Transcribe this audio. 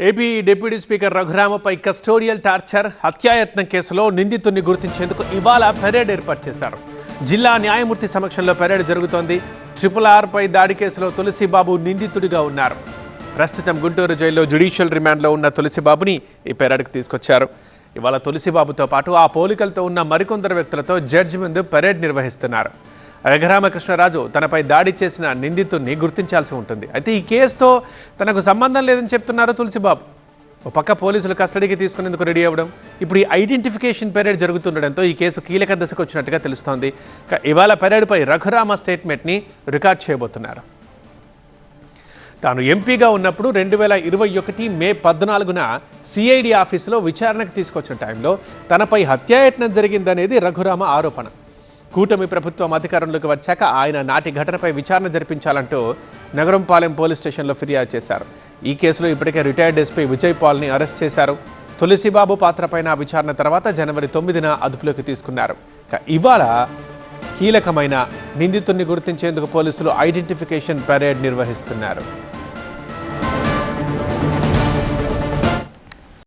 AP deputy speaker రఘురామపై custodial torture హత్యాయత్నం కేసులో నిందితుడిని గుర్తించేందుకు ఇవాళ పెరేడ్ ఏర్పాటు చేశారు. జిల్లా న్యాయమూర్తి సమక్షంలో పెరేడ్ జరుగుతోంది. ట్రిపుల్ ఆర్పై దాడి కేసులో తులసిబాబు నిందితుడిగా ఉన్నారు. ప్రస్తుతం గుంటూరు జైల్లో జ్యుడిషియల్ రిమాండ్లో ఉన్న తులసిబాబుని ఈ పెరేడ్కి తీసుకొచ్చారు. ఇవాళ తులసిబాబుతో పాటు ఆ పోలికలతో ఉన్న మరికొందరు వ్యక్తులతో జడ్జి ముందు పెరేడ్ నిర్వహిస్తున్నారు. రఘురామకృష్ణరాజు తనపై దాడి చేసిన నిందితుడిని గుర్తించాల్సి ఉంటుంది. అయితే ఈ కేసుతో తనకు సంబంధం లేదని చెప్తున్నారు తులసిబాబు. ఓ పక్క పోలీసులు కస్టడీకి తీసుకునేందుకు రెడీ అవ్వడం ఇప్పుడు ఈ ఐడెంటిఫికేషన్ పెరేడ్ జరుగుతుండడంతో ఈ కేసు కీలక దశకు వచ్చినట్టుగా తెలుస్తోంది. ఇవాళ పెరేడ్పై రఘురామ స్టేట్మెంట్ని రికార్డ్ చేయబోతున్నారు. తాను ఎంపీగా ఉన్నప్పుడు రెండు వేల ఇరవై ఒకటి మే పద్నాలుగున సిఐడి ఆఫీసులో విచారణకు తీసుకొచ్చిన టైంలో తనపై హత్యాయత్నం జరిగిందనేది రఘురామ ఆరోపణ. కూటమి ప్రభుత్వం అధికారంలోకి వచ్చాక ఆయన నాటి ఘటనపై విచారణ జరిపించాలంటూ నగరంపాలెం పోలీస్ స్టేషన్లో ఫిర్యాదు చేశారు. ఈ కేసులో ఇప్పటికే రిటైర్డ్ ఎస్పీ విజయ్ పాల్ని అరెస్ట్ చేశారు. తులసిబాబు పాత్రపైన విచారణ తర్వాత జనవరి తొమ్మిదిన అదుపులోకి తీసుకున్నారు. ఇవాళ కీలకమైన నిందితుడిని గుర్తించేందుకు పోలీసులు ఐడెంటిఫికేషన్ పరేడ్ నిర్వహిస్తున్నారు.